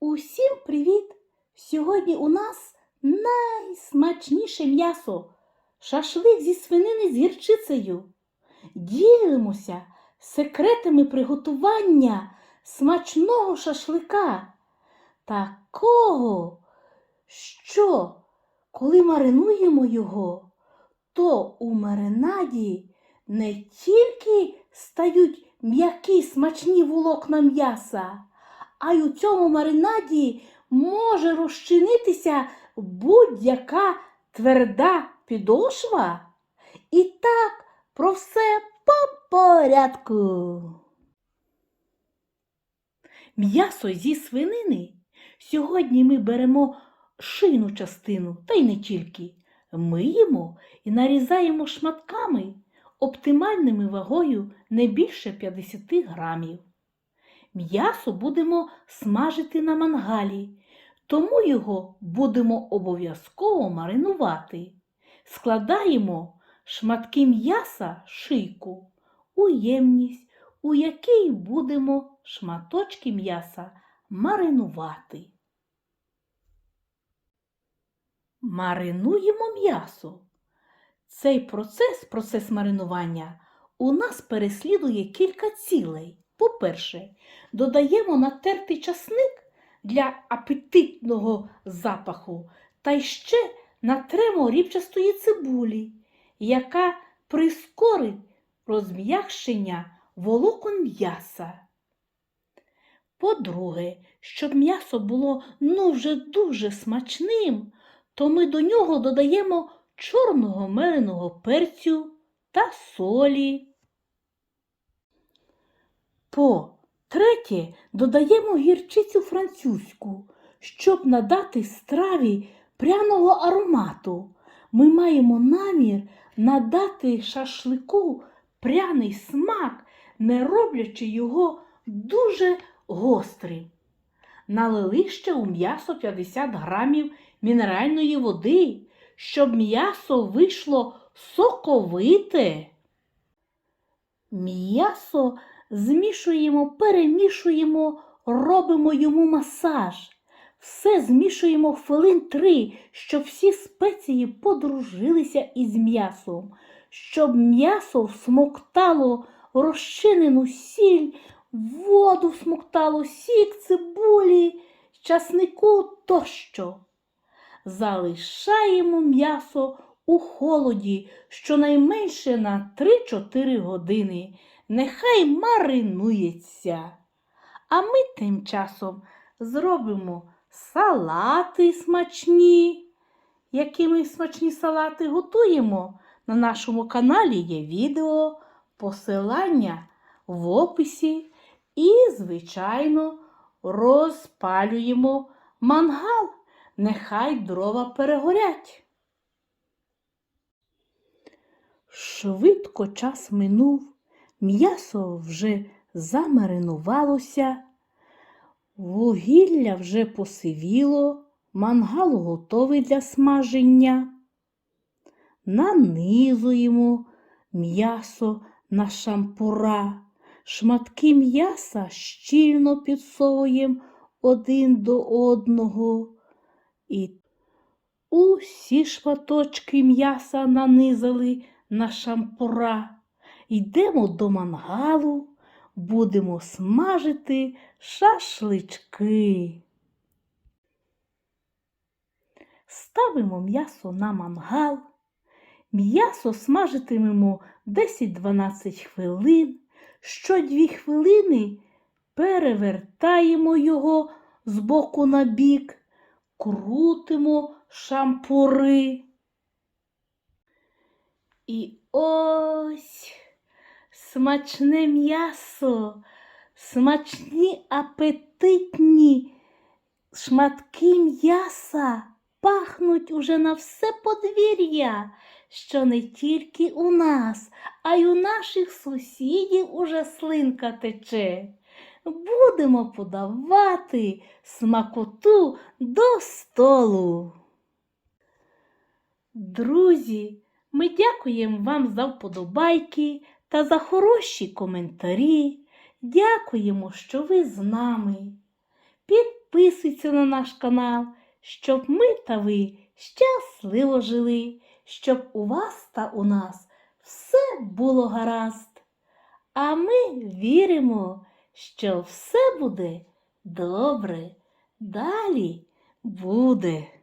Усім привіт! Сьогодні у нас найсмачніше м'ясо шашлик зі свинини з гірчицею. Ділимося секретами приготування смачного шашлика. Такого, що коли маринуємо його, то у маринаді не тільки стають м'які смачні волокна м'яса, а й у цьому маринаді може розчинитися будь-яка тверда підошва. І так про все по порядку. М'ясо зі свинини. Сьогодні ми беремо шийну частину, та й не тільки. Миємо і нарізаємо шматками оптимальними вагою не більше 50 грамів. М'ясо будемо смажити на мангалі, тому його будемо обов'язково маринувати. Складаємо шматки м'яса шийку у ємність, у якій будемо шматочки м'яса маринувати. Маринуємо м'ясо. Цей процес, процес маринування, у нас переслідує кілька цілей. По-перше, додаємо натертий часник для апетитного запаху, та ще натремо рібчастої цибулі, яка прискорить розм'якшення волокон м'яса. По-друге, щоб м'ясо було ну вже дуже смачним, то ми до нього додаємо чорного меленого перцю та солі. По третє, додаємо гірчицю французьку, щоб надати страві пряного аромату. Ми маємо намір надати шашлику пряний смак, не роблячи його дуже гострим. Налили ще у м'ясо 50 грамів мінеральної води, щоб м'ясо вийшло соковите. М'ясо змішуємо, перемішуємо, робимо йому масаж. Все змішуємо хвилин три, щоб всі спеції подружилися із м'ясом, щоб м'ясо всмоктало розчинену сіль, воду всмоктало сік, цибулі, часнику тощо. Залишаємо м'ясо у холоді щонайменше на 3-4 години. Нехай маринується. А ми тим часом зробимо салати смачні. Які ми смачні салати готуємо? На нашому каналі є відео, посилання в описі і, звичайно, розпалюємо мангал. Нехай дрова перегорять. Швидко час минув, м'ясо вже замаринувалося, вугілля вже посивіло, мангал готовий для смаження. Нанизуємо м'ясо на шампура, шматки м'яса щільно підсовуємо один до одного. І усі шматочки м'яса нанизали на шампура. Йдемо до мангалу, будемо смажити шашлички. Ставимо м'ясо на мангал. М'ясо смажитимемо 10-12 хвилин. Що 2 хвилини перевертаємо його з боку на бік, крутимо шампури. І ось смачне м'ясо, смачні апетитні шматки м'яса пахнуть уже на все подвір'я, що не тільки у нас, а й у наших сусідів уже слинка тече. Будемо подавати смакоту до столу. Друзі, ми дякуємо вам за вподобайки та за хороші коментарі. Дякуємо, що ви з нами. Підписуйтесь на наш канал, щоб ми та ви щасливо жили, щоб у вас та у нас все було гаразд. А ми віримо, що все буде добре. Далі буде.